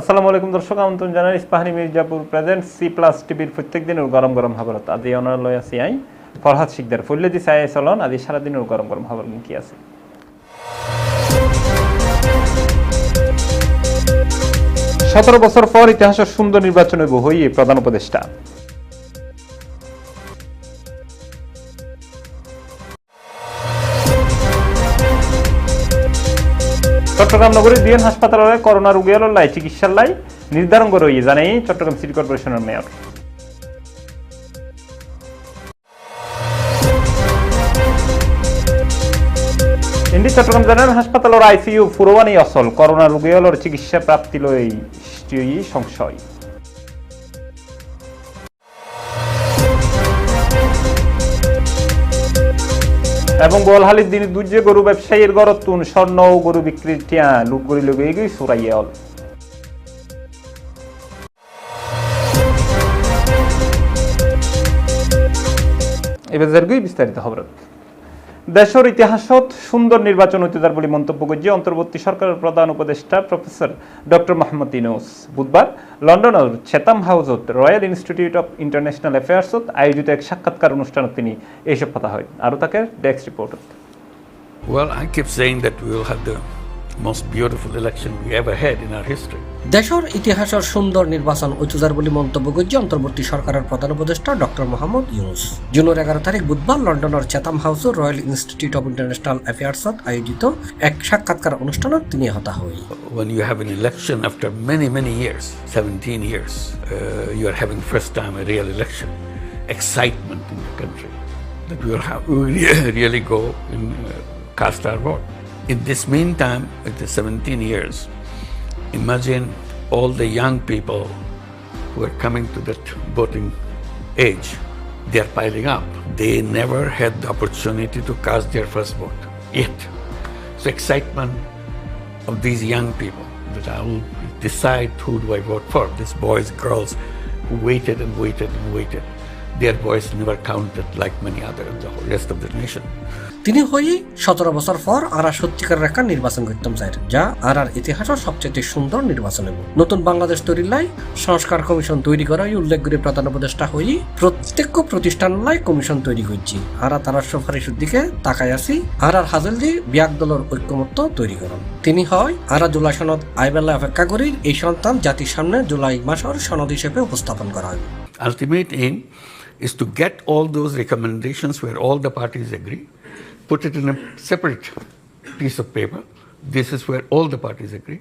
আসসালামু আলাইকুম দর্শক, আমন্ত্রণ জানাই Ispahani Mirzapur present C plus টিভির প্রত্যেক দিনের গরম গরম খবরত আদি অনালয় আছি আই, ফরহাদ শিকদার ফুল্লেদি সাই চলন আদি সারাদিনের গরম গরম খবর কি আছে? সতেরো বছর পর ইতিহাসের সুন্দর নির্বাচন হইব প্রধান উপদেষ্টা। চট্টগ্রাম নগরীর বিএন হাসপাতালে করোনা রোগীর লাই, চিকিৎসার লাই, নির্ধারণ করে জানাই চট্টগ্রাম সিটি কর্পোরেশনের মেয়র। ইন্ডি চট্টগ্রাম জেনারেল হাসপাতালের আইসিইউ ফুরোয়ানি অসল, করোনা রোগীর চিকিৎসা প্রাপ্তি লই সংশয়। এবং গোয়ালহালির দিন দুর্যে গরু ব্যবসায়ীর গরতুন স্বর্ণ ও গরু বিক্রির টিয়া লুট করি লগে এগিয়ে সুরাইয়া অল এবার বিস্তারিত খবর। দেশের ইতিহাসত সুন্দর নির্বাচন হইতেদার বলে মন্তব্য করছে অন্তর্বর্তী সরকারের প্রধান উপদেষ্টা প্রফেসর ডক্টর মোহাম্মদ ইনোস বুধবার লন্ডনের ছেতাম হাউসত রয়্যাল ইনস্টিটিউট অফ ইন্টারন্যাশনাল অ্যাফেয়ার্সত আয়োজিত এক সাক্ষাৎকার অনুষ্ঠানত তিনি এইসব কথা হয়। আরও তাকে ডেস্ক রিপোর্টত। Well, I keep saying that we will have the most beautiful election we ever had in our history দেশের ইতিহাসের সুন্দর নির্বাচন ঐতুজার বলে মন্তব্য করছে অন্তর্বর্তী সরকারের প্রধান উপদেষ্টা ডক্টর মোহাম্মদ ইউনুস। জুনের এগারো তারিখ বুধবার লন্ডনের Chatham house royal institute of international affairs আয়োজিত এক সাক্ষাৎকার অনুষ্ঠানত তিনি হতা হই when you have an election after many many years 17 years uh, you are having first time a real election excitement in the country that we will really go in uh, cast our vote. In this meantime, the 17 years, imagine all the young people who are coming to that voting age. They are piling up. They never had the opportunity to cast their first vote yet. So excitement of these young people that I will decide who do I vote for. These boys, girls who waited and waited and waited. Their voice never counted like many other the rest of the nation. তিনি হই সতেরো বছর পর আর সত্যিকার রেখা নির্বাচন করতাম চাই যা আর আর ইতিহাসের সবচেয়ে সুন্দর নির্বাচন হইব নতুন বাংলাদেশ তৈরির লাই সংস্কার কমিশন তৈরি করা উল্লেখ করে প্রধান উপদেষ্টা হই প্রত্যেক প্রতিষ্ঠান লাই কমিশন তৈরি করছি। আর তারার সুপারিশের দিকে তাকাই আছি আর আর হাজল দি বিয়াক দলের ঐক্যমত্য তৈরি করুন। তিনি হয় আরা জুলাই সনদ আইবেলা অপেক্ষা করি এই সন্তান জাতির সামনে জুলাই মাসের সনদ হিসেবে উপস্থাপন করা হবে Ultimate aim is to get all those recommendations where all the parties agree, put it in a separate piece of paper. This is where all the parties agree.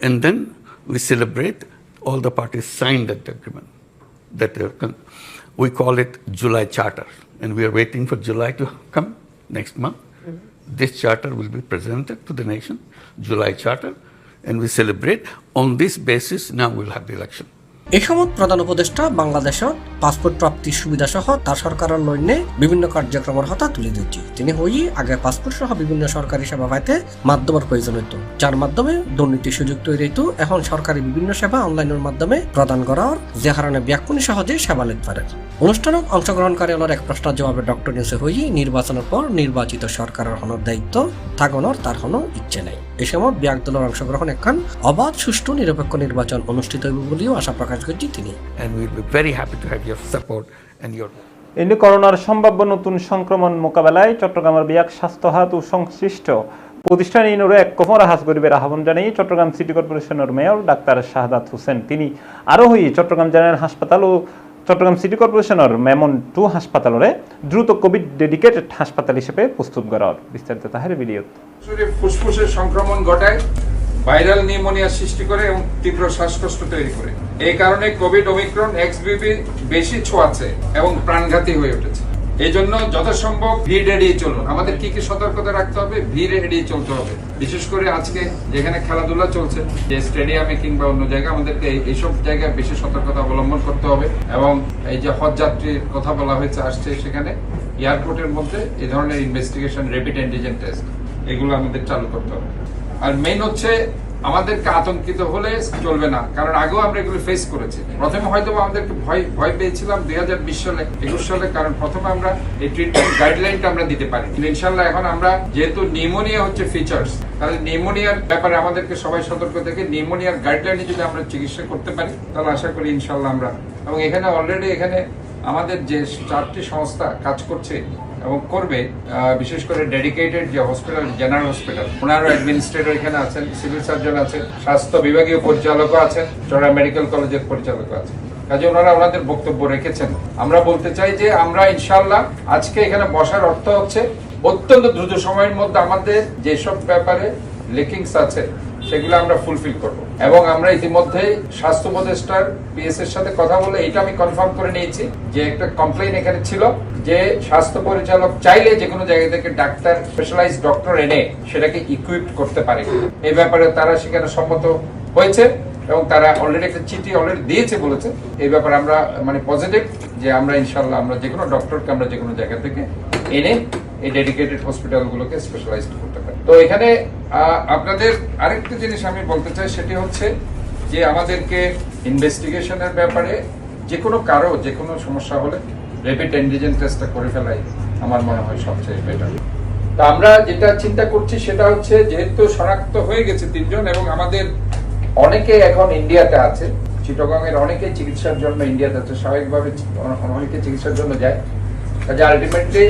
And then we celebrate all the parties signed that agreement. That uh, we call it July Charter. And we are waiting for July to come next month. This charter will be presented to the nation, July Charter, and we celebrate. On this basis, now we'll have the election. এই সময় প্রধান উপদেষ্টা বাংলাদেশত passport প্রাপ্তির সুবিধা সহ তার সরকারের লইনে বিভিন্ন কার্যক্রমের হতা তুলে দিচ্ছি তিনি হই আগে পাসপোর্ট সহ বিভিন্ন সরকারি সেবা পাইতে মাধ্যমের প্রয়োজন হইত, যার মাধ্যমে দুর্নীতির সুযোগ তৈরি হইত। এখন সরকারি বিভিন্ন সেবা অনলাইনের মাধ্যমে প্রদান করার যে কারণে ব্যাকুনি সহজে সেবা লিখতে পারে অনুষ্ঠানত অংশগ্রহণকারী এক প্রশ্নের জবাবে ডক্টর নিউসে হই নির্বাচনের পর নির্বাচিত সরকারের হনোর দায়িত্ব থাকনোর তার হনো ইচ্ছে নেই। এ সময় ব্যাগ দলের অংশগ্রহণ একখান অবাধ, সুষ্ঠু, নিরপেক্ষ নির্বাচন অনুষ্ঠিত হইব বলেও আশা প্রকাশ করছি তিনি and we'll be very happy to have your support and your এনে করোনার সম্ভাব্য নতুন সংক্রমণ মোকাবেলায় চট্টগ্রামের বিয়াক স্বাস্থ্য হাত ও সংশ্লিষ্ট প্রতিষ্ঠান ইনুরে এক কমরা হাস গরিবের আহ্বান জানিয়ে চট্টগ্রাম সিটি কর্পোরেশনের মেয়র ডাক্তার শাহাদাত হোসেন। তিনি আরও হই চট্টগ্রাম জেনারেল হাসপাতাল ও চট্টগ্রাম সিটি কর্পোরেশনের মেমন টু হাসপাতালরে দ্রুত কোভিড ডেডিকেটেড হাসপাতাল হিসেবে প্রস্তুত করার বিস্তারিত তাহের ভিডিও ফুসফুসের সংক্রমণ ঘটায়। ভাইরাল নিউমোনিয়া সৃষ্টি করে এবং তীব্র শ্বাসকষ্ট তৈরি করে। এই কারণে কোভিড ওমিক্রন এক্সবিবি বেশি ছোঁয়াচ্ছে এবং প্রাণঘাতী হয়ে উঠেছে। এই জন্য যথাসম্ভব ভিড় এড়িয়ে চলুন। আমাদের কি কি সতর্কতা রাখতে হবে? ভিড় এড়িয়ে চলতে হবে। বিশেষ করে আজকে যেখানে খেলাধুলা চলছে, যে স্টেডিয়ামে কিংবা অন্য জায়গায় আমাদেরকে এই- এইসব জায়গায় বেশি সতর্কতা অবলম্বন করতে হবে এবং এই যে হজ যাত্রীর কথা বলা হয়েছে, আসছে সেখানে এয়ারপোর্টের মধ্যে এই ধরনের ইনভেস্টিগেশন, রেপিড অ্যান্টিজেন টেস্ট, এগুলো আমাদের চালু করতে হবে। আর মেইন হচ্ছে আমাদেরকে আতঙ্কিত হলে চলবে না, কারণ আগেও আমরা এগুলো ফেস করেছি। প্রথমে হয়তো আমাদেরকে ভয় ভয় পেয়েছিলাম দুই হাজার বিশ সালে, একুশ সালে, কারণ প্রথমে আমরা এই ট্রিটমেন্ট গাইডলাইনটা আমরা দিতে পারি ইনশাল্লাহ এখন আমরা যেহেতু নিউমোনিয়া হচ্ছে ফিচার্স তাহলে নিউমোনিয়ার ব্যাপারে আমাদেরকে সবাই সতর্ক থেকে নিউমোনিয়ার গাইডলাইনে যদি আমরা চিকিৎসা করতে পারি, তাহলে আশা করি ইনশাল্লাহ আমরা এবং এখানে অলরেডি এখানে আমাদের যে চারটি সংস্থা কাজ করছে এবং করবে বিশেষ করে ডেডিকেটেড যে হসপিটাল জেনারেল হসপিটাল ওনারও অ্যাডমিনিস্ট্রেটর এখানে আছেন সিভিল সার্জন আছেন, স্বাস্থ্য বিভাগীয় পরিচালকও আছেন, চড়া মেডিকেল কলেজের পরিচালকও আছেন। কাজে ওনারা ওনাদের বক্তব্য রেখেছেন। আমরা বলতে চাই যে আমরা ইনশাল্লাহ আজকে এখানে বসার অর্থ হচ্ছে অত্যন্ত দ্রুত সময়ের মধ্যে আমাদের যেসব ব্যাপারে লেকিংস আছে সেগুলো আমরা ফুলফিল করব। এবং আমরা ইতিমধ্যে স্বাস্থ্য উপদেষ্টার পিএস এর সাথে কথা বলে এটা আমি কনফার্ম করে নিয়েছি যে একটা কমপ্লেইন এখানে ছিল যে স্বাস্থ্য পরিচালক চাইলে যে কোনো জায়গা থেকে ডাক্তার স্পেশালাইজ ডক্টর এনে সেটাকে ইকুইপ করতে পারে। এই ব্যাপারে তারা সেখানে সম্মত হয়েছে এবং তারা অলরেডি একটা চিঠি অলরেডি দিয়েছে বলেছে। এই ব্যাপারে আমরা মানে পজিটিভ যে আমরা ইনশাল্লাহ আমরা যে কোনো ডক্টরকে আমরা যে কোনো জায়গা থেকে এনে এই ডেডিকেটেড হসপিটালগুলোকে স্পেশালাইজড করতে তো এখানে আপনাদের আরেকটা জিনিস আমি বলতে চাই, সেটি হচ্ছে যে আমাদেরকে ইনভেস্টিগেশনের ব্যাপারে যে কোনো কারও, যে কোনো সমস্যা হলে র্যাপিড অ্যান্টিজেন টেস্টটা করে ফেলাই আমার মনে হয় সবচেয়ে বেটার। তা আমরা যেটা চিন্তা করছি সেটা হচ্ছে, যেহেতু শনাক্ত হয়ে গেছে তিনজন এবং আমাদের অনেকে এখন ইন্ডিয়াতে আছে চিটগং এর অনেকে চিকিৎসার জন্য ইন্ডিয়াতে আছে, স্বাভাবিকভাবে অনেকে চিকিৎসার জন্য যায়। কাজে আলটিমেটলি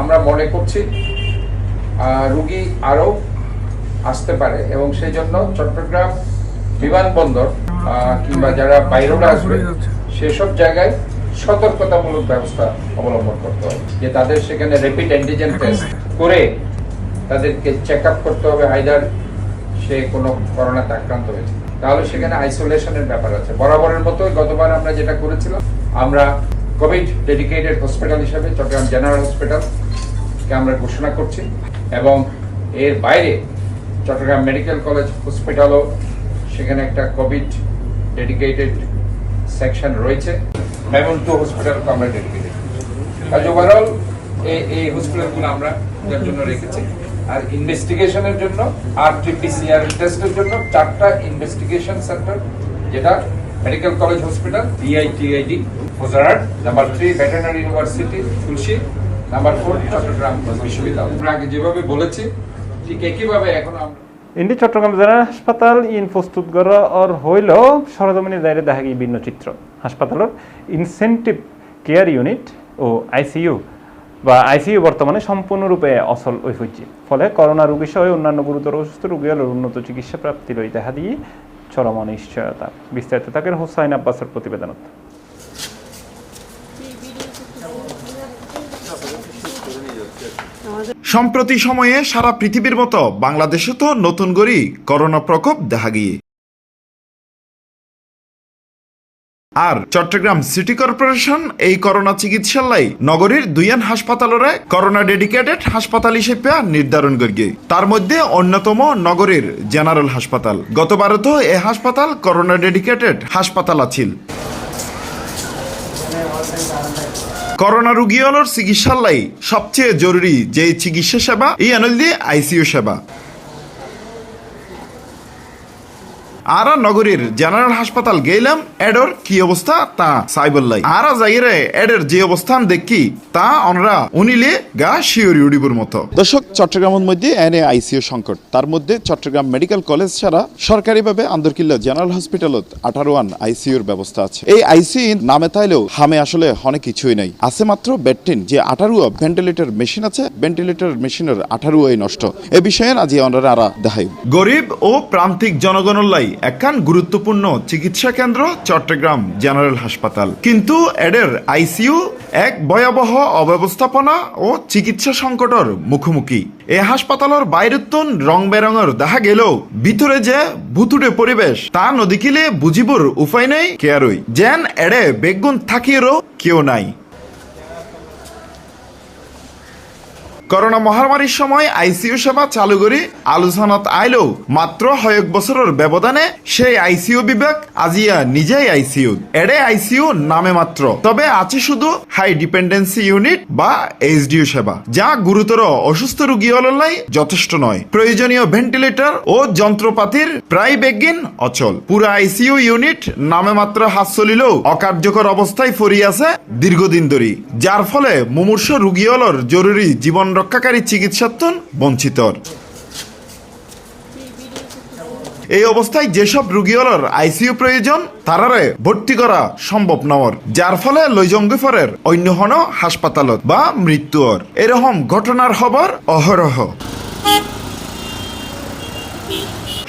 আমরা মনে করছি রুগী আরও আসতে পারে এবং সেই জন্য চট্টগ্রাম বিমানবন্দর কিংবা যারা বাইরেও আসবে, সেসব জায়গায় সতর্কতামূলক ব্যবস্থা অবলম্বন করতে হবে। যে তাদের সেখানে র্যাপিড অ্যান্টিজেন টেস্ট করে তাদেরকে চেক আপ করতে হবে আইদার সে কোনো করোনাতে আক্রান্ত হয়েছে। তাহলে সেখানে আইসোলেশনের ব্যাপার আছে। বরাবরের মতোই গতবার আমরা যেটা করেছিলাম, আমরা কোভিড ডেডিকেটেড হসপিটাল হিসেবে চট্টগ্রাম জেনারেল হসপিটাল কে আমরা ঘোষণা করছি। এবং এর বাইরে চট্টগ্রাম মেডিকেল কলেজ, হসপিটালও, সেখানে একটা কোভিড ডেডিকেটেড সেকশন রয়েছে। মেমন টু হসপিটালকে আমরা ডেডিকেটেড ওভারঅল এই হসপিটালগুলো আমরা এটার জন্য রেখেছি। আর ইনভেস্টিগেশনের জন্য আর টিপিসিআর টেস্টের জন্য চারটা ইনভেস্টিগেশন সেন্টার যেটা medical college hospital DITID Fouzderhat number three veterinary university তুলসী ইন্ডি চট্টগ্রাম জেনারেল হাসপাতাল ইন প্রস্তুত করা ওর হইলেও সরজমিনের দায়রে দেখা গিয়ে ভিন্ন চিত্র। হাসপাতালের ইনসেন্টিভ কেয়ার ইউনিট ও আইসিইউ বা আইসিইউ বর্তমানে সম্পূর্ণরূপে অচল হয়ে হচ্ছে ফলে করোনা রোগী সহ অন্যান্য গুরুতর অসুস্থ রোগীগুলোর উন্নত চিকিৎসা প্রাপ্তির দেখা দিয়ে চরম অনিশ্চয়তা। বিস্তারিত থাকেন হোসাইন আব্বাসের প্রতিবেদনত। সম্প্রতি সময়ে সারা পৃথিবীর মতো বাংলাদেশে তো নতুন করে করোনা প্রকোপ দেখা গিয়ে। আর চট্টগ্রাম সিটি কর্পোরেশন এই করোনা চিকিৎসালয় নগরীর দুইয়ান হাসপাতালরে করোনা ডেডিকেটেড হাসপাতাল হিসেবে নির্ধারণ করিয়ে তার মধ্যে অন্যতম নগরীর জেনারেল হাসপাতাল। গতবারও তো এ হাসপাতাল করোনা ডেডিকেটেড হাসপাতাল আছিল। করোনা রোগীগুলোর চিকিৎসালয় সবচেয়ে জরুরি যে চিকিৎসা সেবা এই আনল দিয়ে আইসিইউ সেবা। আর নগরীর জেনারেল হাসপাতাল গেলাম এডর কি অবস্থা? তা সাইবল্লাই আর যাইরে এডের যে অবস্থান দেখি তা অনরা উনিলে গা শিওরি উড়িবুর মতো। দর্শক চট্টগ্রামের মধ্যে এনে আইসিইউ সংকট। তার মধ্যে চট্টগ্রাম মেডিকেল কলেজ ছাড়া সরকারিভাবে আন্দরকিল্লা জেনারেল হসপিটালত আঠারো ওয়ান আইসিইউর ব্যবস্থা আছে। এই আইসিইউ নামে তাইলেও হামে আসলে অনেক কিছুই নাই। আছে মাত্র বেডটিন যে আঠারুয়া ভেন্টিলেটর মেশিন আছে ভেন্টিলেটর মেশিনের আঠারুয়াই নষ্ট। এ বিষয়ে আজি আমরা আরা দেখাই গরিব ও প্রান্তিক জনগণের লাই একখান গুরুত্বপূর্ণ চিকিৎসা কেন্দ্র, চট্টগ্রাম জেনারেল হাসপাতাল। কিন্তু এডের আইসিইউ এক ভয়াবহ অব্যবস্থাপনা ও চিকিৎসা সংকটর মুখোমুখি। এ হাসপাতালের বাইরুত্তন রং বেরঙের দেখা গেলেও ভিতরে যে ভুতুড়ে পরিবেশ, তা নদীকিলে বুঝিবর উপায় নেই কেয়ারই। যেন এডে বেগুন থাকিয়েরও কেউ নাই। করোনা মহামারীর সময় আইসিইউ সেবা চালু করে। আলোচনাত আইলেও মাত্র কয়েক বছরের ব্যবধানে সেই আইসিইউ বিভাগ আজিয়া নিজেই আইসিইউ। এডে আইসিইউ নামে মাত্র। তবে আছে শুধু হাই ডিপেন্ডেন্সি ইউনিট বা এইচডিইউ সেবা, যা গুরুতর অসুস্থ রোগী হলাই যথেষ্ট নয়। প্রয়োজনীয় ভেন্টিলেটর ও যন্ত্রপাতির প্রায় বেগিন অচল। পুরো আইসিইউ ইউনিট নামে মাত্র হাত চলিলেও অকার্যকর অবস্থায় ফরিয়ে আছে দীর্ঘদিন ধরে যার ফলে মুমূর্ষ রুগীহলর জরুরি জীবন রক্ষাকারী চিকিৎসাত্তন বঞ্চিতর। এই অবস্থায় যেসব রুগীওয়ালার আইসিইউ প্রয়োজন, তারারে ভর্তি করা সম্ভব নওয়ার যার ফলে লৈজঙ্গিফরের অন্য হন হাসপাতালত বা মৃত্যুর এরকম ঘটনার খবর অহরহ।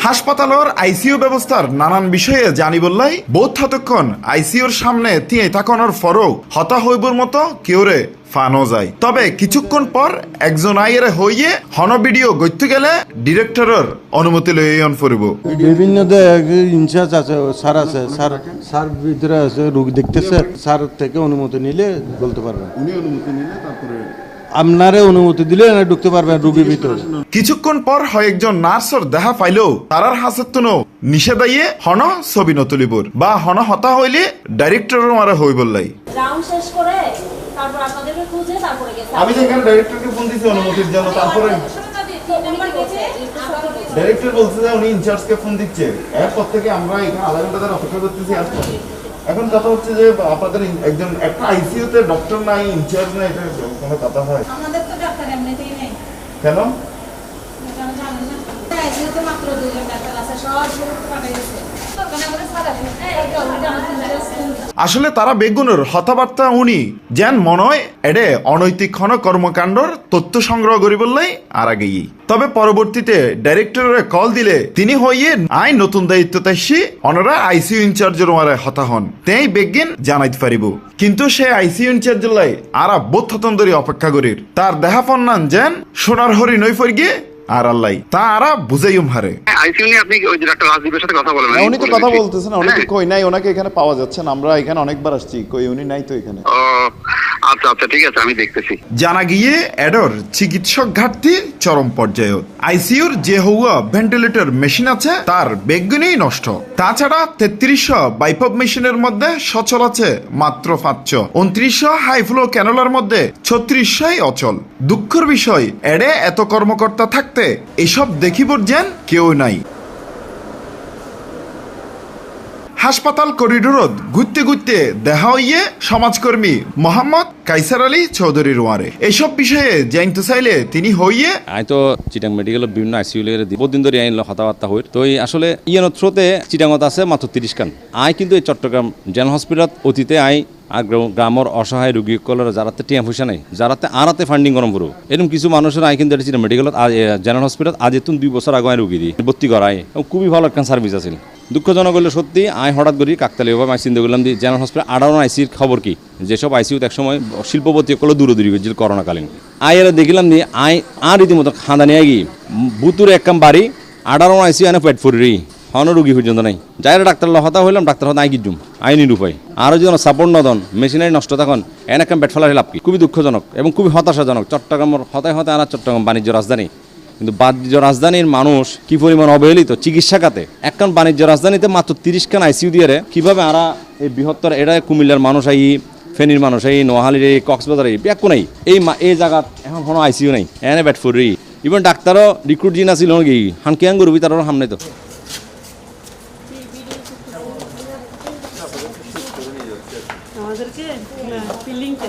হাসপাতালের আইসিইউ ব্যবস্থার নানান বিষয়ে জানি বললাই বোধ ততক্ষণ আইসিইউর সামনে তিয়ে তাকানোর ফরও হতা হইবর মতো কেউরে ফানো যায়। তবে কিছুক্ষণ পর একজন আইয়ের হইয়ে হন ভিডিও গইতে গেলে ডিরেক্টরের অনুমতি লইয়ন ফুরিব। বিভিন্ন ইনচার্জ আছে স্যার আছে স্যার স্যার ভিতরে আছে রোগী দেখতেছে স্যার থেকে অনুমতি নিলে বলতে পারবেন। উনি অনুমতি নিলে তারপরে আপনারে অনুমতি দিলে ঢুকতে পারবেন রোগীর ভিতরে। কিছুক্ষণ পর হয় একজন নার্সর দেখা পাইলেও তারার হাসের তুনো নিষেধাইয়ে হন ছবি নতুলিবর। বা হন হতা হইলে ডাইরেক্টরের মারা হই বললাই। রাউন্ড শেষ করে তারপর আপনাদেরকে খুঁজে তারপরে গেছে আমি যেখানে ডাইরেক্টরকে ফোন দিছি অনুমতির জন্য তারপরে ডাইরেক্টর বলছে যে উনি ইনচার্জকে ফোন দিচ্ছে। এরপর থেকে আমরা এখানে আধা ঘণ্টা ধরে অপেক্ষা করতেছি আসতে এখন কথা হচ্ছে যে আপনাদের একজন একটা আইসিইউ তে ডক্টর নাই ইনচার্জ নাই এটা কোনো কথা হয়? আমাদের তো ডাক্তার এমনিতেই নেই। কেন? আইসিইউতে মাত্র দুজন ডাক্তার আছে সব আসলে তারা বেগুনের হতাবার্তা উনি। যেন মনে হয় এডে অনৈতিক ক্ষণ কর্মকাণ্ডর তথ্য সংগ্রহ করি বললেই আর আগেই। তবে পরবর্তীতে ডাইরেক্টরের কল দিলে তিনি হইয়ে আই নতুন দায়িত্ব তাইসি অনরা আইসিইউ ইনচার্জের মারে হতা হন। তেই বেগিন জানাইতে পারিব। কিন্তু সে আইসিইউ ইনচার্জ লাই আরা বোধ ধরে অপেক্ষা করির। তার দেখা পন্নান যেন সোনার হরি নই ফরগিয়ে আর আল্লাহ তা আরা বুঝাইম হারে। আইসিইউ নিয়ে আপনি ওই ডাক্তার রাজদীপের সাথে কথা বলেন উনি তো কথা বলতেছেন উনি কই নাই ওনাকে এখানে পাওয়া যাচ্ছে না আমরা এখানে অনেকবার আসছি কই উনি নাই তো এখানে। আচ্ছা আচ্ছা ঠিক আছে, আমি দেখতেছি। জানা গিয়ে এডর চিকিৎসক ঘাটতি চরম পর্যায়ে। আইসিইউর যে ভেন্টিলেটর মেশিন আছে, তার বেগুনেই নষ্ট। তাছাড়া তেত্রিশশো বাইপব মেশিনের মধ্যে সচল আছে মাত্র পাঁচশো। উনত্রিশশো হাই ফ্লো ক্যানোলার মধ্যে ছত্রিশশোই অচল। দুঃখের বিষয় এডে এত কর্মকর্তা থাকতে এসব দেখিবর যেন কেউ নাই। হাসপাতাল করিডোরত ঘুরতে ঘুরতে দেখা হইয়ে সমাজকর্মী মোহাম্মদ কাইসার আলী চৌধুরীর ওয়ারে এসব বিষয়ে জানতে চাইলে তিনি হইয়ে আই তো চিটাং মেডিকেল বিভিন্ন আইসিইউ লেগে বহুত দিন ধরে আইন কথাবার্তা হই। তো আসলে ইয়ানো থ্রোতে চিটাঙত আছে মাত্র তিরিশ কান আই কিন্তু এই চট্টগ্রাম জেনারেল হসপিটালত অতীতে আই আর গ্রামের অসহায় রোগীসকলের যারাতে টিয়া পয়সা নাই, যারাতে আরাতে ফান্ডিং গরম পুরো এরকম কিছু মানুষের আই কিন্তু মেডিকেলত জেনারেল হসপিটাল আজ এতুন দুই বছর আগে রুগী দিই, ভর্তি এবং খুবই ভালো একটা সার্ভিস আছিল। দুঃখজনক হলে সত্যি আই হঠাৎ করি কাকতালীয়ভাবে আমি চিন্তা করলাম যে জেনারেল হসপিটাল আড়ানো আইসির খবর কি? যেসব আইসিউতে একসময় শিল্পপতি সকলে দূরে দূরে গেছিল করোনাকালীন। আই এরা দেখিলাম যে আই, আর রীতিমতো খাঁদানি গিয়ে বুতুরে একদম বাড়ি আড়ানো আইসিউ এনে পেট ফুরি হন রুগী পর্যন্ত নাই। যাই ডাক্তার হতা হইলাম, ডাক্তার হতা আই গিজুম আইনি উপায় আরও যদি সাপোর্ট নদন মেশিনারি নষ্ট তখন এন একটা বেট ফেলার লাভ কি? খুবই দুঃখজনক এবং খুবই হতাশাজনক। চট্টগ্রামের হতায় হতায় আনা চট্টগ্রাম বাণিজ্য রাজধানী। কিন্তু বাণিজ্য রাজধানীর মানুষ কি পরিমাণ অবহেলিত? চিকিৎসা খাতে? একখান বাণিজ্য রাজধানীতে মাত্র তিরিশ খান আইসিউ দিয়ে কীভাবে আরা এই বৃহত্তর এটা কুমিল্লার মানুষ আই, ফেনীর মানুষ এই নোহালির এই কক্সবাজার এই ব্যাকু নাই? এই এই জায়গাত এখন কোনো আইসিউ নাই। এনে ব্যাট ফুরি ইভেন ডাক্তারও রিক্রুট জিন আছিল নাকি হানকিয়াঙ্গুর ভিতর সামনে তো আমাদেরকে ফিল্ডিংটা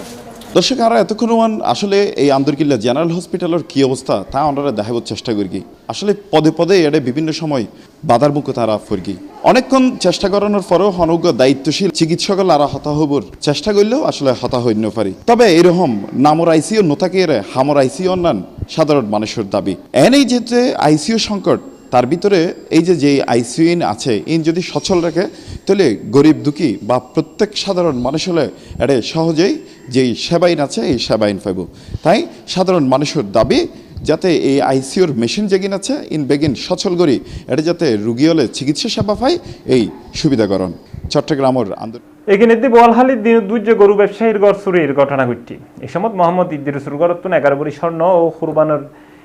দর্শক, আমরা এতক্ষণ আসলে এই আন্দরকিল্লা জেনারেল হসপিটালের কি অবস্থা, তা আমরা দেখাবার চেষ্টা করি। আসলে পদে পদে এটা বিভিন্ন সময় বাধার মুখে তারা ফরগি। অনেকক্ষণ চেষ্টা করানোর পরেও হনজ্ঞ দায়িত্বশীল চিকিৎসকল আরা হতা হবর চেষ্টা করলেও আসলে হতা হইন পারি। তবে এরকম নামর আইসিও নথাকে হামর আইসিও অন্যান সাধারণ মানুষের দাবি। এনেই যেতে আইসিও সংকট তার ভিতরে এই যে যে আইসিইন আছে, ইন যদি সচল রাখে, তাহলে গরিব দুঃখী বা প্রত্যেক সাধারণ মানুষ হলে এটা সহজেই যেই সেবাইন আছে, এই সেবাইন পাইব। তাই সাধারণ মানুষের দাবি, যাতে এই আইসিওর মেশিন যেগিন আছে, ইন বেগিন সচল করি, এটা যাতে রুগী হলে চিকিৎসা সেবা পায়, এই সুবিধাকরণ। চট্টগ্রামের আন্দোলন এখানে দি বলহালির দিন দুর্য গরু ব্যবসায়ীর গড় চুরির ঘটনা ঘটছে এই সময় মোহাম্মদ ইদ্দিরুসুর গড়তুন এগারো বড়ি স্বর্ণ ও কুরবানের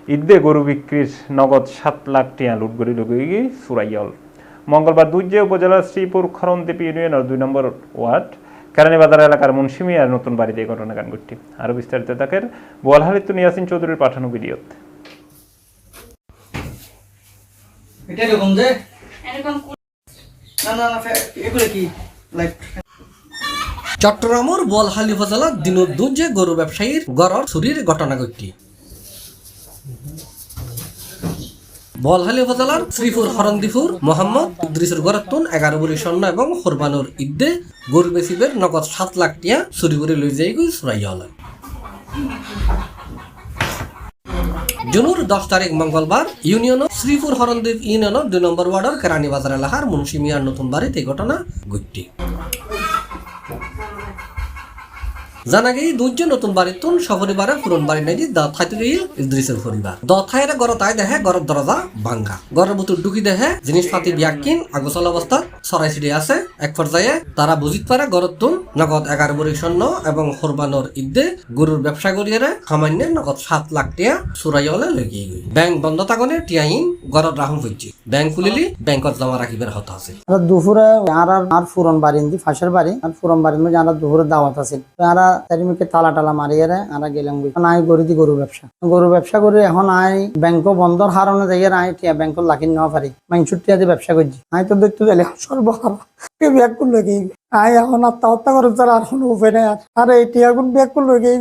ঈদে গরু বিক্রির নগদ সাত লাখ টিয়া লুট গড়ি লুগি সুরাইয়ল মঙ্গলবার দুর্য উপজেলার শ্রীপুর খরণদ্বীপ ইউনিয়নের দুই নম্বর ওয়ার্ড কেরানীবাজার এলাকার মুন্সিমিয়ার নতুন বাড়িতে এই ঘটনা গান ঘটছে আরও বিস্তারিত তাকের বোয়ালহালিতুন ইয়াসিন চৌধুরীর পাঠানো ভিডিওতে এটা এরকম যে? এরকম না না না এগুলো কি? লাইক চট্টগ্রামের বলহালি উপজেলার দিনুদ্দুজে গরু ব্যবসায়ীর গড়র চুরির ঘটনা ঘটছে বলহালি উপজেলার শ্রীপুর, হরন্দিপুর, মোহাম্মদ ইদ্রিসের গড়তুন এগারো বলি স্বর্ণ এবং কোরবানোর ঈদে গরু নগদ সাত লাখ টিয়া চুরি লই যাই গই হলে জুনুর দশ তারিখ মঙ্গলবার ইউনিয়ন, শ্রীপুর হরণদ্বীপ ইউনিয়নের দুই নম্বর ওয়ার্ডের কেরানী বাজার এলাকার মুন্সি মিয়ার নতুন বাড়িতে ঘটনা ঘটছে জানা গেই দুজন নতুন বাড়ির তুন সপরিবারে পুরন বাড়ি নাই দা থাইতে গিয়ে ইদ্রিসের পরিবার। দ থাইরে তাই দেখে গড়ের দরজা ভাঙ্গা। গড়ের ভিতর ঢুকি দেখে, জিনিসপাতি বিয়াকিন আগোচল অবস্থা, সরাই ছিড়ে আছে। এক পর্যায়ে তারা বুঝিত পারে গড়ের তুন নগদ এগারো বড়ি স্বর্ণ এবং কোরবানোর ঈদে গরুর ব্যবসা করিয়ে সামান্য নগদ সাত লাখ টিয়া সুরাই হলে লেগিয়ে গই ব্যাংক বন্ধ থাকনে টিয়াইন গড়ত রাহুম হইছে। ব্যাংক খুলিলি, ব্যাংকত জমা রাখিবার হতা আছে। দুপুরে আর আর- ফুরন বাড়ি ফাঁসের বাড়ি। আর ফুরন বাড়ির মধ্যে আর দুপুরে দাওয়াত আছে। আর চারিমুখে তালা টালা মারিয়ে আর গেলাম গই। আই গরি দি গরু ব্যবসা। গরু ব্যবসা করে এখন আই ব্যাংক বন্ধর হারণে যাই আই টিয়া ব্যাংক লাখি নেওয়া পারি। মাইনসুর টিয়া দিয়ে ব্যবসা করছি। আই তো দেখতে গেলে সর্বহারা। ব্যাগ করল গিয়ে আই এখন আত্মহত্যা করে তার আর কোনো উপায় নাই আর। আর এই টিয়া গুণ ব্যাগ করল গিয়ে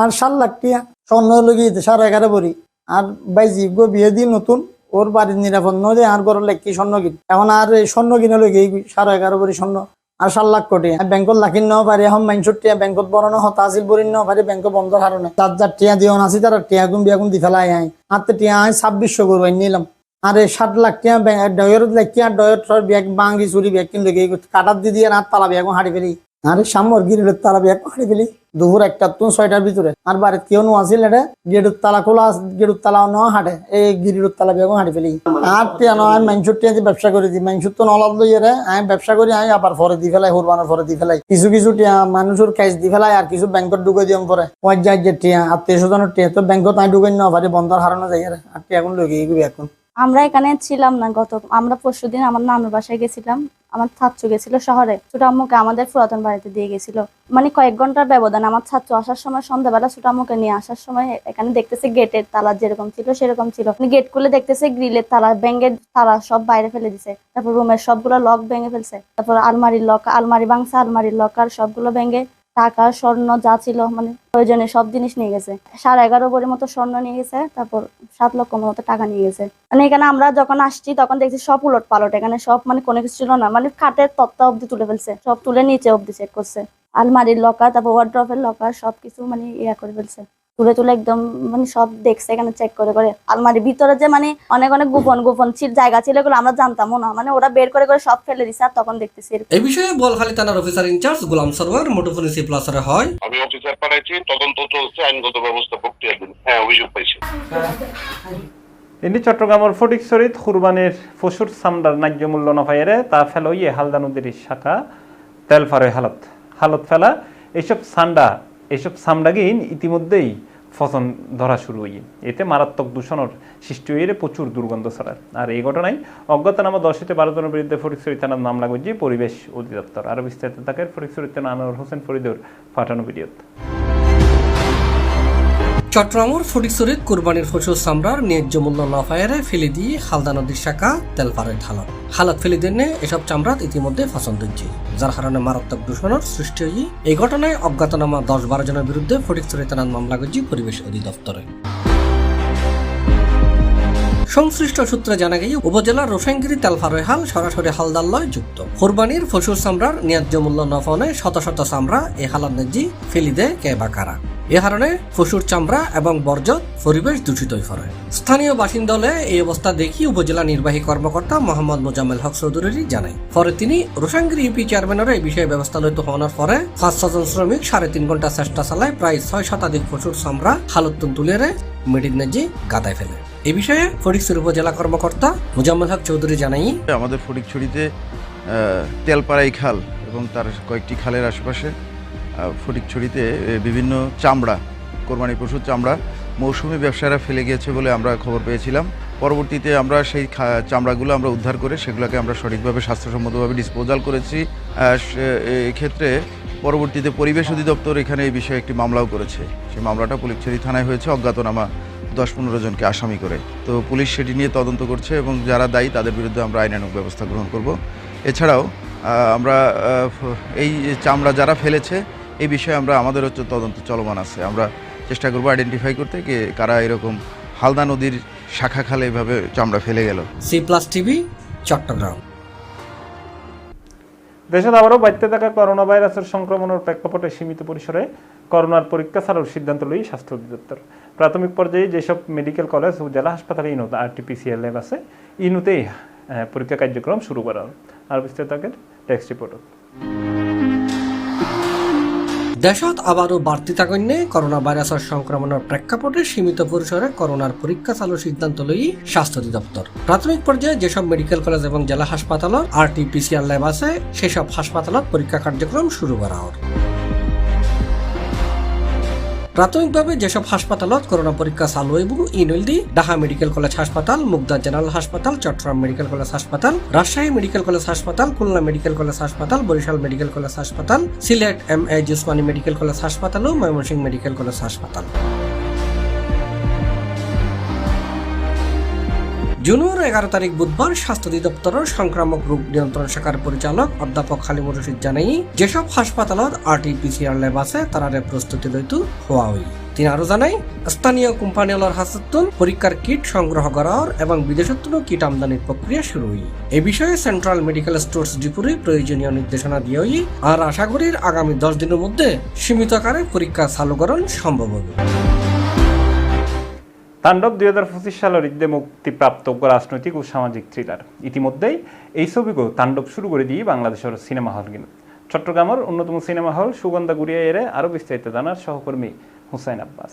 আর সাত লাখ টিয়া। স্বর্ণ হলো গিয়ে সাড়ে এগারো বড়ি আর বাইজি গো বিয়ে দিয়ে নতুন। ওর বাড়ির নিরাপদ নয় আর গরুর লেখি স্বর্ণ কিন এখন আর এই স্বর্ণ কিনে লই গই সাড়ে এগারো বড়ি স্বর্ণ। আর সাত লাখ কোটি ব্যাংকত লাখিন নাও পারি এখন মাইনসুর টিয়া ব্যাংকত বড় হতা আছিল বরি নেওয়া পারি ব্যাংক বন্ধ হারণে তার যার টিয়া দিও নাছি তার টিয়া গুম বিয়া গুম দি ফেলাই আই হাতে টিয়া আই ছাব্বিশশো গরু আই নিলাম আরে ষাট লাখ টিয়া ডয়ের লেখি আর ডয়ের ব্যাগ বাঙ্গি চুরি ব্যাগ কিনলে কাটার দি দিয়ে রাত তালা এখন হাঁড়ি ফেলি আর সামর গিরিলের তালা ব্যাগ হাঁড়ি ফেলি দুপুর একটা তুন ছয়টার ভিতরে। আর বাড়িত কেউ নো আছিল এটা গেটুর তালা খোলা গেটুর তালা নেওয়া হাঁটে। এই গিরির তালা বেগম হাঁটি ফেলি? আর টিয়া নয়, আমি টিয়া দিয়ে ব্যবসা করে দিই। মাইনসুর তো নলাদ লইয়ে রে। আমি ব্যবসা করি, আমি আবার ফরে দি ফেলাই, হুরবানের ফরে দি ফেলাই। কিছু কিছু টিয়া মানুষের ক্যাশ দি ফেলাই, আর কিছু ব্যাংকত ঢুকে দিম পরে। যাই যে টিয়া, আত্মীয় স্বজনের টিয়া, তো ব্যাংকত আমি ঢুকে পারি বন্ধর হারানো যাই আর টিয়া এখন লগে এখন। আমরা এখানে ছিলাম না, গত, আমরা পরশু দিন আমার নানুর বাসায় গেছিলাম, আমার ছাত্র গেছিল শহরে। ছোট আম্মুকে আমাদের পুরাতন বাড়িতে দিয়ে গেছিল। মানে কয়েক ঘণ্টার ব্যবধান, আমার ছাত্র আসার সময় সন্ধ্যাবেলা ছোট আম্মুকে নিয়ে আসার সময় এখানে দেখতেছে গেটের তালা যেরকম ছিল, সেরকম ছিল। গেট খুলে দেখতেছে গ্রিলের তালা ব্যাঙ্গের তালা সব বাইরে ফেলে দিছে। তারপর রুমের সবগুলো লক ভেঙে ফেলছে। তারপর আলমারির লক আলমারি ভাঙছে, আলমারির লকার সবগুলো ভেঙে টাকা, স্বর্ণ যা ছিল মানে প্রয়োজনে সব জিনিস নিয়ে গেছে। সাড়ে এগারো বরের মতো স্বর্ণ নিয়ে গেছে, তারপর সাত লক্ষ মতো টাকা নিয়ে গেছে। মানে এখানে আমরা যখন আসছি, তখন দেখছি সব উলট পালট। এখানে সব মানে কোনো কিছু ছিল না মানে খাটের তত্ত্ব অব্দি তুলে ফেলছে। সব তুলে নিচে অব্দি চেক করছে। আলমারির লকার তারপর ওয়ার্ড্রফের লকার সবকিছু মানে ইয়া করে ফেলছে। তুলে তুলে একদম মানে সব দেখছে এখানে চেক করে করে। আলমারির ভিতরে যে মানে অনেক অনেক গোপন গোপন ছিল জায়গা ছিল এগুলো আমরা জানতামও না। মানে ওরা বের করে করে সব ফেলে দিছে আর তখন দেখতেছি এই বিষয়ে বলখালী থানার অফিসার ইনচার্জ গোলাম সরওয়ার মুঠোফোন সি প্লাসরে হয়। আমি অফিসার পাঠাইছি তদন্ত চলছে আইনগত ব্যবস্থা প্রক্রিয়াধীন হ্যাঁ অভিযোগ পাইছি। ইনি চট্টগ্রামের ফটিকছড়িত কুরবানির পশুর চামড়ার ন্যায্য মূল্য নফাইরে তা ফেলইয়ে হালদা নদীর শাখা তেল ফারে হালত। হালত ফেলা এইসব সান্ডা এইসব সামডাগিন ইতিমধ্যেই ফসন ধরা শুরু হই এতে মারাত্মক দূষণের সৃষ্টি হয়ে প্রচুর দুর্গন্ধ ছড়ার আর এই ঘটনায় অজ্ঞাতনামা দশ হতে বারো জনের বিরুদ্ধে ফরিকসর থানার নাম করছে পরিবেশ অধিদপ্তর। আরও বিস্তারিত থাকে থানা আনোয়ার হোসেন ফরিদুর ফাটানো ভিডিওতে। চট্টগ্রামের ফটিকছড়িত কোরবানির ফসল সামরার ন্যায্য মূল্য না ফায়ারে ফেলে দিয়ে হালদা নদীর শাখা তেলপাড়ের হালত হালাত ফেলে দিনে এসব চামড়াত ইতিমধ্যে ফাঁসন দিচ্ছে। যার কারণে মারাত্মক দূষণের সৃষ্টি হয়ে এই ঘটনায় অজ্ঞাতনামা দশ বারো জনের বিরুদ্ধে ফটিকছড়ি থানার মামলা করছে পরিবেশ অধিদপ্তরে। সংশ্লিষ্ট সূত্রে জানা গেছে, উপজেলার রোসাঙ্গিরি তেলফারয় হাল সরাসরি হালদার লয় যুক্ত। কোরবানির ফসুর চামড়ার ন্যায্য মূল্য নফনে শত শত চামড়া এ হালার নেজি ফেলি দেয় কে বা কারা। এ কারণে ফসুর চামড়া এবং বর্জ্য পরিবেশ দূষিত হয়ে স্থানীয় বাসিন্দলে এই অবস্থা দেখি উপজেলা নির্বাহী কর্মকর্তা মোহাম্মদ মোজাম্মেল হক চৌধুরী জানায়। পরে তিনি রোসাঙ্গিরি ইউপি চেয়ারম্যানের এই বিষয়ে ব্যবস্থা লইতে হওয়ার পরে পাঁচ ছজন শ্রমিক সাড়ে তিন ঘণ্টা চেষ্টা চালায় প্রায় ছয় শতাধিক ফসুর চামড়া হালতুন তুলে মেডিন নেজি গাদায় ফেলে। এ বিষয়ে ফটিকছড়ি উপজেলা কর্মকর্তা মোজাম্মেল হক চৌধুরী জানাই। আমাদের ফটিকছড়িতে তেলপাড়াই খাল এবং তার কয়েকটি খালের আশেপাশে ফটিকছড়িতে বিভিন্ন চামড়া, কোরবানি পশুর চামড়া মৌসুমি ব্যবসায়ীরা ফেলে গিয়েছে বলে আমরা খবর পেয়েছিলাম। পরবর্তীতে আমরা সেই চামড়াগুলো আমরা উদ্ধার করে সেগুলোকে আমরা সঠিকভাবে স্বাস্থ্যসম্মতভাবে ডিসপোজাল করেছি। এক্ষেত্রে পরবর্তীতে পরিবেশ অধিদপ্তর এখানে এই বিষয়ে একটি মামলাও করেছে। সেই মামলাটা পুলিকছড়ি থানায় হয়েছে, অজ্ঞাতনামা দশ পনেরো জনকে আসামি করে। তো পুলিশ সেটি নিয়ে তদন্ত করছে এবং যারা দায়ী তাদের বিরুদ্ধে আমরা আইনানুগ ব্যবস্থা গ্রহণ করব। এছাড়াও আমরা এই চামড়া যারা ফেলেছে এই বিষয়ে আমরা আমাদের হচ্ছে তদন্ত চলমান আছে। আমরা চেষ্টা করব আইডেন্টিফাই করতে যে কারা এরকম হালদা নদীর শাখা খালে এভাবে চামড়া ফেলে গেল। C plus TV Chattogram. দেশে আবারও বাড়তে থাকা করোনা ভাইরাসের সংক্রমণের প্রেক্ষাপটে সীমিত পরিসরে করোনার পরীক্ষা ছাড়ার সিদ্ধান্ত লই স্বাস্থ্য অধিদপ্তর। প্রাথমিক পর্যায়ে যেসব মেডিকেল কলেজ ও জেলা হাসপাতালে ইনুত আরটিপিসিএল ল্যাব আছে, ইনুতেই পরীক্ষা কার্যক্রম শুরু করা। আর বিস্তারিত টেক্সট রিপোর্ট দেশত আবারও বাড়তি থাকন্যে করোনা ভাইরাসের সংক্রমণের প্রেক্ষাপটে সীমিত পরিসরে করোনার পরীক্ষা চালুর সিদ্ধান্ত লই স্বাস্থ্য অধিদপ্তর। প্রাথমিক পর্যায়ে যেসব মেডিকেল কলেজ এবং জেলা হাসপাতালত আর টি ল্যাব আছে, সেসব হাসপাতালত পরীক্ষা কার্যক্রম শুরু করা হবে। প্রাথমিকভাবে যেসব হাসপাতালত করোনা পরীক্ষা চালু এবং ইনলদি ঢাকা মেডিকেল কলেজ হাসপাতাল, মুগদা জেনারেল হাসপাতাল, চট্টগ্রাম মেডিকেল কলেজ হাসপাতাল, রাজশাহী মেডিকেল কলেজ হাসপাতাল, খুলনা মেডিকেল কলেজ হাসপাতাল, বরিশাল মেডিকেল কলেজ হাসপাতাল, Sylhet M A Osmani medical college হাসপাতাল ও ময়মনসিংহ মেডিকেল কলেজ হাসপাতাল। জুনের এগারো তারিখ বুধবার স্বাস্থ্য অধিদপ্তরের সংক্রামক রোগ নিয়ন্ত্রণ শাখার পরিচালক অধ্যাপক খালিমুর রশিদ জানাই, যেসব হাসপাতালত আরটি পিসিআর ল্যাব আছে তারারে প্রস্তুতি লইতু হওয়া হই তিনি আরও জানাই, স্থানীয় কোম্পানিওয়ালার হাসতুন পরীক্ষার কিট সংগ্রহ করার এবং বিদেশত্ব কিট আমদানির প্রক্রিয়া শুরু হই এ বিষয়ে সেন্ট্রাল মেডিকেল স্টোর্স ডিপুরে প্রয়োজনীয় নির্দেশনা দিয়ে হই আর আশা করি আগামী দশ দিনের মধ্যে সীমিত আকারে পরীক্ষা চালুকরণ সম্ভব হবে। তাণ্ডব দুই হাজার পঁচিশ সালের ঈদে মুক্তিপ্রাপ্ত রাজনৈতিক ও সামাজিক থ্রিলার ইতিমধ্যেই এই ছবিকেও তাণ্ডব শুরু করে দিয়ে বাংলাদেশের সিনেমা হল কিনে চট্টগ্রামের অন্যতম সিনেমা হল সুগন্ধা গুড়িয়া এরে আরও বিস্তারিত জানার সহকর্মী হুসাইন আব্বাস।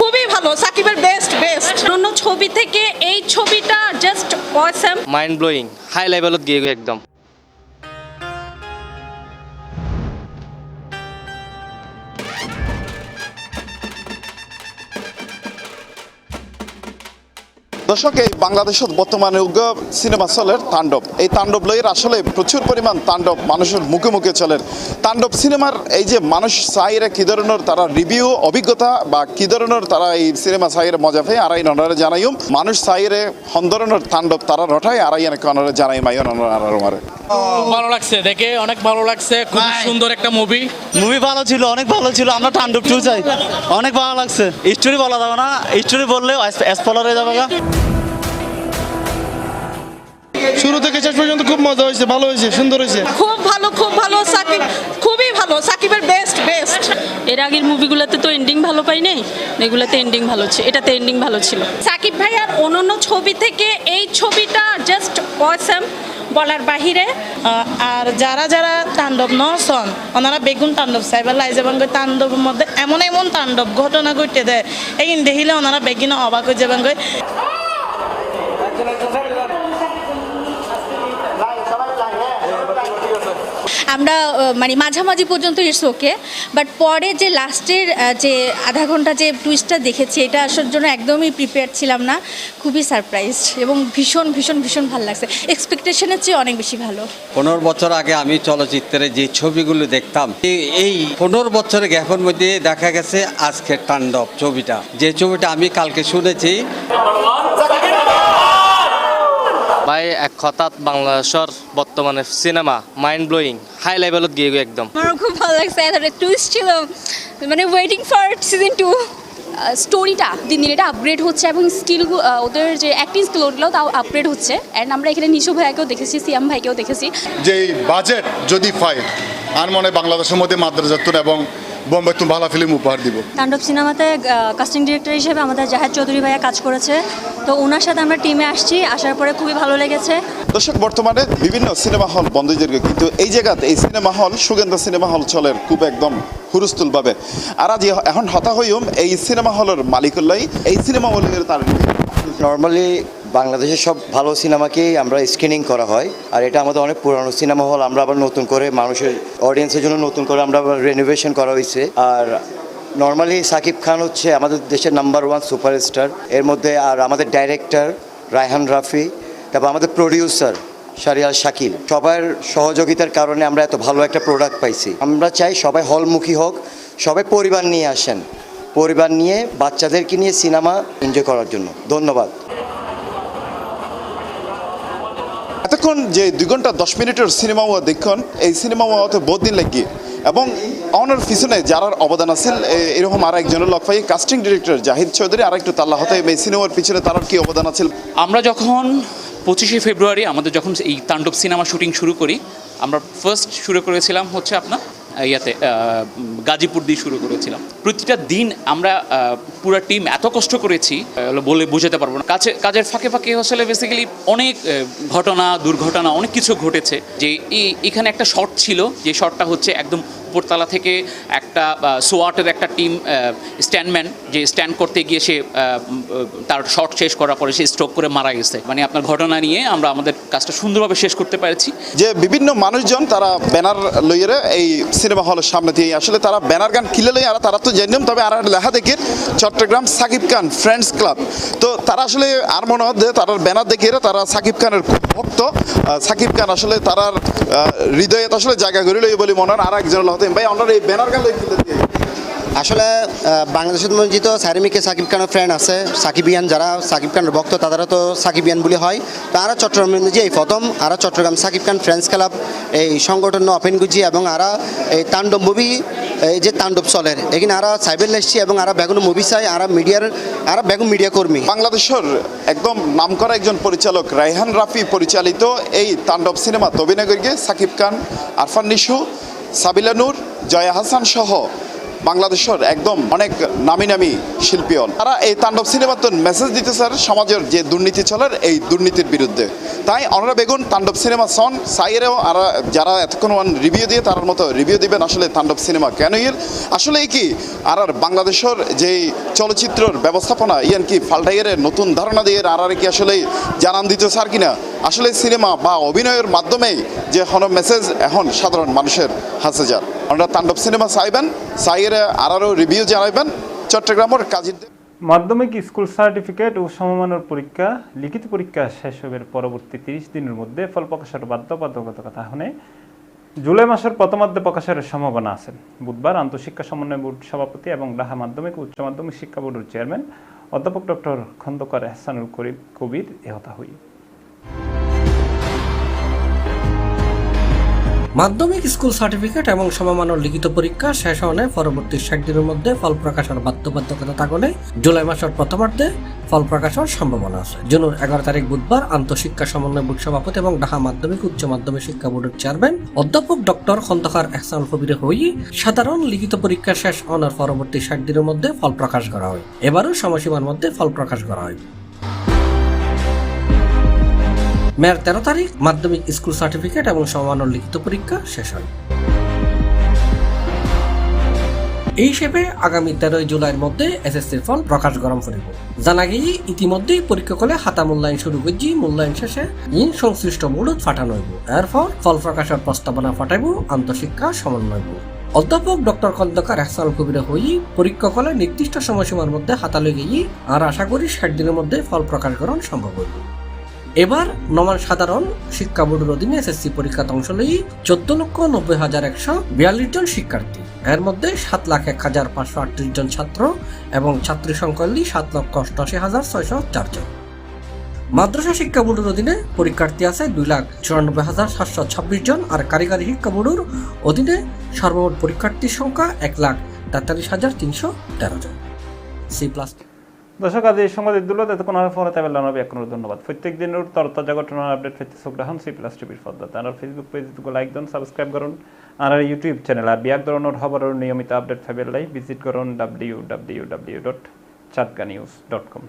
খুবই ভালো সাকিবের বেস্ট বেস্ট অন্য ছবি থেকে এই ছবিটা just awesome mind blowing high লেভেলত গিয়ে একদম। দর্শক এই বাংলাদেশত বর্তমানে উগ্র সিনেমা চলের তাণ্ডব। এই তাণ্ডব লইয়ের আসলে প্রচুর পরিমাণ তাণ্ডব মানুষের মুখে মুখে চলের। তাণ্ডব সিনেমার এই যে মানুষ চাইরে কি ধরনের তারা রিভিউ অভিজ্ঞতা বা কি ধরনের তারা এই সিনেমা চাইরে মজা পায় আর এই ননরে জানাইম। মানুষ চাইরে হন ধরনের তাণ্ডব তারা রটায় আর এই ননরে জানাই মাই মারে ভালো লাগছে দেখে অনেক ভালো লাগছে খুব সুন্দর একটা মুভি মুভি ভালো ছিল অনেক ভালো ছিল আমরা তাণ্ডব টু চাই অনেক ভালো লাগছে। স্টোরি বলা যাবে না স্টোরি বললেও স্পলার হয়ে যাবে। শুরু থেকে শেষ পর্যন্ত খুব মজা হয়েছে ভালো হয়েছে সুন্দর হয়েছে। খুব ভালো খুব ভালো সাকিব খুবই ভালো সাকিবের বেস্ট বেস্ট এর আগের মুভিগুলোতে তো এন্ডিং ভালো পাই নাই এগুলোতে এন্ডিং ভালো ছিল এটাতে এন্ডিং ভালো ছিল। সাকিব ভাইয়ার অন্যান্য ছবি থেকে এই ছবিটা জাস্ট অসম বলার বাহিরে। আর যারা যারা তাণ্ডব নসন ওনারা বেগুন তাণ্ডব সাইবার লাইজাবান তাণ্ডবের মধ্যে এমন এমন তাণ্ডব ঘটনা ঘটে দেয়। এই দেখিলে ওনারা বেগিন অবাক হয়ে যাবেন আমরা মানে মাঝামাঝি পর্যন্ত ইটস ওকে বাট পরে যে লাস্টের যে আধা ঘণ্টা যে টুইস্টটা দেখেছি এটা আসার জন্য একদমই প্রিপেয়ার ছিলাম না খুবই সারপ্রাইজড এবং ভীষণ ভীষণ ভীষণ ভালো লাগছে। এক্সপেকটেশনের চেয়ে অনেক বেশি ভালো। পনেরো বছর আগে আমি চলচ্চিত্রে যে ছবিগুলো দেখতাম এই- এই পনেরো বছরের গ্যাপের মধ্যে দেখা গেছে আজকের তাণ্ডব ছবিটা। যে ছবিটা আমি কালকে শুনেছি ভাই এক কথাত বাংলাদেশৰ বর্তমানে সিনেমা মাইন্ড ব্লোয়িং হাই লেভেলত গিয়ে গৈ একদম। আমারও খুব ভালো লাগছে এতটা টুইস্ট ছিল। মানে ওয়েটিং ফর সিজন টু স্টোরিটা দিন দিন এটা আপগ্রেড হচ্ছে এবং স্কিল ওদের যে অ্যাক্টিং স্কিল ওগুলো তাও আপগ্রেড হচ্ছে। অ্যান্ড আমরা এখানে নিশু ভাইয়াকেও দেখেছি সিয়াম ভাইকেও দেখেছি। যে বাজেট যদি পাই আর মনে হয় বাংলাদেশের মধ্যে মাদ্রাসাতুন এবং বোম্বে তুমি ভালো ফিল্ম উপহার দিব। তাণ্ডব সিনেমাতে কাস্টিং ডিরেক্টর হিসেবে আমাদের জাহেদ চৌধুরী ভাইয়া কাজ করেছে। তো ওনার সাথে আমরা টিমে আসছি আসার পরে খুবই ভালো লেগেছে। দর্শক বর্তমানে বিভিন্ন সিনেমা হল বন্ধ হয়ে কিন্তু এই জায়গাতে এই cinema hall Sugandha cinema hall চলের খুব একদম হুরুস্তুল ভাবে। আর আজ এখন হতা হইম এই সিনেমা হলের মালিকল্লাই এই সিনেমা হলের তার নর্মালি বাংলাদেশের সব ভালো সিনেমাকেই আমরা স্ক্রিনিং করা হয়। আর এটা আমাদের অনেক পুরানো সিনেমা হল, আমরা আবার নতুন করে মানুষের অডিয়েন্সের জন্য নতুন করে আমরা আবার রেনোভেশন করা হয়েছে। আর নর্মালি সাকিব খান হচ্ছে আমাদের দেশের নাম্বার ওয়ান সুপারস্টার এর মধ্যে আর আমাদের ডাইরেক্টর রায়হান রাফি, তারপর আমাদের প্রডিউসার শারিয়াল শাকিল। সবার সহযোগিতার কারণে আমরা এত ভালো একটা প্রোডাক্ট পাইছি। আমরা চাই সবাই হলমুখী হোক, সবাই পরিবার নিয়ে আসেন। পরিবার নিয়ে বাচ্চাদেরকে নিয়ে সিনেমা এনজয় করার জন্য। ধন্যবাদ। এতক্ষণ যে দুই ঘণ্টা দশ মিনিটের সিনেমা হওয়া দেখুন এই সিনেমা হওয়াতে বহুত দিন লাগি এবং অনার পিছনে যারার অবদান আছে এরকম আর একজনের লক পাই কাস্টিং ডিরেক্টর জাহিদ চৌধুরী আর একটু তাল্লা হতে এই সিনেমার পিছনে তার কি অবদান আছে? আমরা যখন পঁচিশে ফেব্রুয়ারি আমাদের যখন এই তাণ্ডব সিনেমা শুটিং শুরু করি আমরা ফার্স্ট শুরু করেছিলাম হচ্ছে আপনার ইয়াতে গাজীপুর দিয়ে শুরু করেছিলাম। প্রতিটা দিন আমরা পুরো টিম এত কষ্ট করেছি বলে বোঝাতে পারব না। কাছে, কাজের ফাঁকে ফাঁকে আসলে বেসিক্যালি অনেক ঘটনা, দুর্ঘটনা, অনেক কিছু ঘটেছে। যে এই, এখানে একটা শট ছিল, যে শটটা হচ্ছে একদম উপরতলা থেকে একটা সোয়াটের একটা টিম স্ট্যান্ডম্যান, যে স্ট্যান্ড করতে গিয়ে সে তার শর্ট শেষ করার পরে সে স্ট্রোক করে মারা গেছে। মানে আপনার ঘটনা নিয়ে আমরা আমাদের কাজটা সুন্দরভাবে শেষ করতে পেরেছি। যে বিভিন্ন মানুষজন তারা ব্যানার লইয়ে এই সিনেমা হলের সামনে দিয়ে আসলে তারা ব্যানার গান কিলে লই আর তারা তো জানিম তবে আর লেখা দেখে চট্টগ্রাম সাকিব খান ফ্রেন্ডস ক্লাব। তো তারা আসলে আর মনে হয় তারা ব্যানার দেখে তারা সাকিব খানের খুব ভক্ত। সাকিব খান আসলে তারার হৃদয়ে আসলে জায়গা করে লই বলি মনে হয় আর একজন লহতেন ভাই আমরা এই ব্যানার দিয়ে আসলে বাংলাদেশের মধ্যে তো সারিমিকে সাকিব খানের ফ্রেন্ড আছে সাকিবিয়ান যারা সাকিব খানের ভক্ত তারা তো সাকিবিয়ান বলে হয়। তো আরা চট্টগ্রামের মধ্যে এই প্রথম আরা চট্টগ্রাম সাকিব খান ফ্রেন্ডস ক্লাব এই সংগঠন ওপেন গুজি এবং আরা এই তাণ্ডব মুভি এই যে তাণ্ডব চলের এখানে আরা সাইবেল এসছি এবং আরা বেগুন মুভি চাই আরা মিডিয়ার আরা বেগুন মিডিয়া কর্মী। বাংলাদেশের একদম নামকরা একজন পরিচালক রায়হান রাফি পরিচালিত এই তাণ্ডব সিনেমা অভিনয় করিয়ে সাকিব খান আরফান নিশু সাবিলা নূর জয়া হাসান সহ বাংলাদেশের একদম অনেক নামি নামি শিল্পী হল তারা এই তাণ্ডব সিনেমার তো মেসেজ দিতে স্যার, সমাজের যে দুর্নীতি চলে এই দুর্নীতির বিরুদ্ধে। তাই অনারা বেগুন তাণ্ডব সিনেমা সন সাইয়েরও আর, যারা এতক্ষণ ওয়ান রিভিউ দিয়ে তার মতো রিভিউ দিবেন, আসলে তাণ্ডব সিনেমা কেন ইয়ের? আসলে কি আর আর বাংলাদেশের যে চলচ্চিত্রের ব্যবস্থাপনা, ইয়ান কি ফাল্টাইয়ের নতুন ধারণা দিয়ে আর আর কি আসলে জানান দিতে স্যার কিনা? আসলে সিনেমা বা অভিনয়ের মাধ্যমেই যে হন মেসেজ এখন সাধারণ মানুষের হাসে যান আমরা তাণ্ডব সিনেমা চাইবেন আর আরও রিভিউ জানাইবেন। চট্টগ্রামের কাজীর মাধ্যমিক স্কুল সার্টিফিকেট ও সমমানের পরীক্ষা, লিখিত পরীক্ষা শেষ হবের পরবর্তী তিরিশ দিনের মধ্যে, ফল প্রকাশের বাধ্যবাধকতা হনে জুলাই মাসের প্রথমার্ধে প্রকাশের সম্ভাবনা আছে। বুধবার আন্তঃশিক্ষা সমন্বয় বোর্ড সভাপতি এবং ঢাকা মাধ্যমিক উচ্চ মাধ্যমিক শিক্ষা বোর্ডের চেয়ারম্যান অধ্যাপক ডক্টর খন্দকার এহসানুল করিম কবির এহতা হই মাধ্যমিক স্কুল সার্টিফিকেট এবং সমমানের লিখিত পরীক্ষা শেষ হওয়ানে পরবর্তী ষাট দিনের মধ্যে ফল প্রকাশের বাধ্যবাধকতা থাকলে জুলাই মাসের প্রথমার্ধে ফল প্রকাশের সম্ভাবনা আছে। জুনের এগারো তারিখ বুধবার আন্তঃশিক্ষা সমন্বয় বোর্ড সভাপতি এবং ঢাকা মাধ্যমিক উচ্চ মাধ্যমিক শিক্ষা বোর্ডের চেয়ারম্যান অধ্যাপক ডক্টর খন্দকার এহসান কবির হই সাধারণ লিখিত পরীক্ষা শেষ হওয়ার পরবর্তী ষাট দিনের মধ্যে ফল প্রকাশ করা হয়। এবারও সময়সীমার মধ্যে ফল প্রকাশ করা হয়। মেয়ার তেরো তারিখ, মাধ্যমিক স্কুল সার্টিফিকেট এবং সমান্য লিখিত পরীক্ষা শেষ হয়। এই হিসেবে আগামী তেরোই জুলাইয়ের মধ্যে এসএসসির ফল প্রকাশ গরম করিব জানা গিয়ে ইতিমধ্যেই পরীক্ষা করলে হাতা মূল্যায়ন শুরু করছি, মূল্যায়ন শেষে ইন সংশ্লিষ্ট বোর্ডত ফাটানো হইব। এরপর ফল প্রকাশের প্রস্তাবনা ফাটাইব, আন্তঃশিক্ষা সমন্বয় অধ্যাপক ডক্টর খন্দকার এহসান কবির হই পরীক্ষা করলে নির্দিষ্ট সময়সীমার মধ্যে হাতা গিয়ে আর আশা করি ষাট দিনের মধ্যে ফল প্রকাশ করণ সম্ভব হইব। এবার নমান সাধারণ শিক্ষা বোর্ডের অধীনে এসএসসি পরীক্ষাতে অংশ লই চোদ্দ লক্ষ নব্বই হাজার একশো বিয়াল্লিশ জন শিক্ষার্থী। এর মধ্যে সাত লাখ এক হাজার পাঁচশো আটত্রিশ জন ছাত্র এবং ছাত্রী সংখ্যা হলি সাত লক্ষ অষ্টআশি হাজার ছয়শো চারজন মাদ্রাসা শিক্ষা বোর্ডের অধীনে পরীক্ষার্থী আছে দুই লাখ চুরানব্বই হাজার সাতশো ছাব্বিশ জন আর কারিগরি শিক্ষা বোর্ডের অধীনে সর্বমোট পরীক্ষার্থীর সংখ্যা এক লাখ তেতাল্লিশ হাজার তিনশো তেরো জন। সি প্লাস দর্শক, আজ এই সংবাদ দিল এতক্ষণ কোনো ফোনে তাই নবী এখন ধন্যবাদ। প্রত্যেক দিনের তরতাজা ঘটনার আপডেট পেতে চোখ রাখুন, সি প্লাস টিভির পদ্ধতি আর ফেসবুক পেজ লাইক দিন সাবস্ক্রাইব করুন, আর ইউটিউব চ্যানেল আর বিয়াক ধরনের খবরের নিয়মিত আপডেট ফেবেল লাই ভিজিট করুন ডাব্লিউ ডাব্লিউ ডাব্লিউ ডট চাটকা নিউজ ডট কম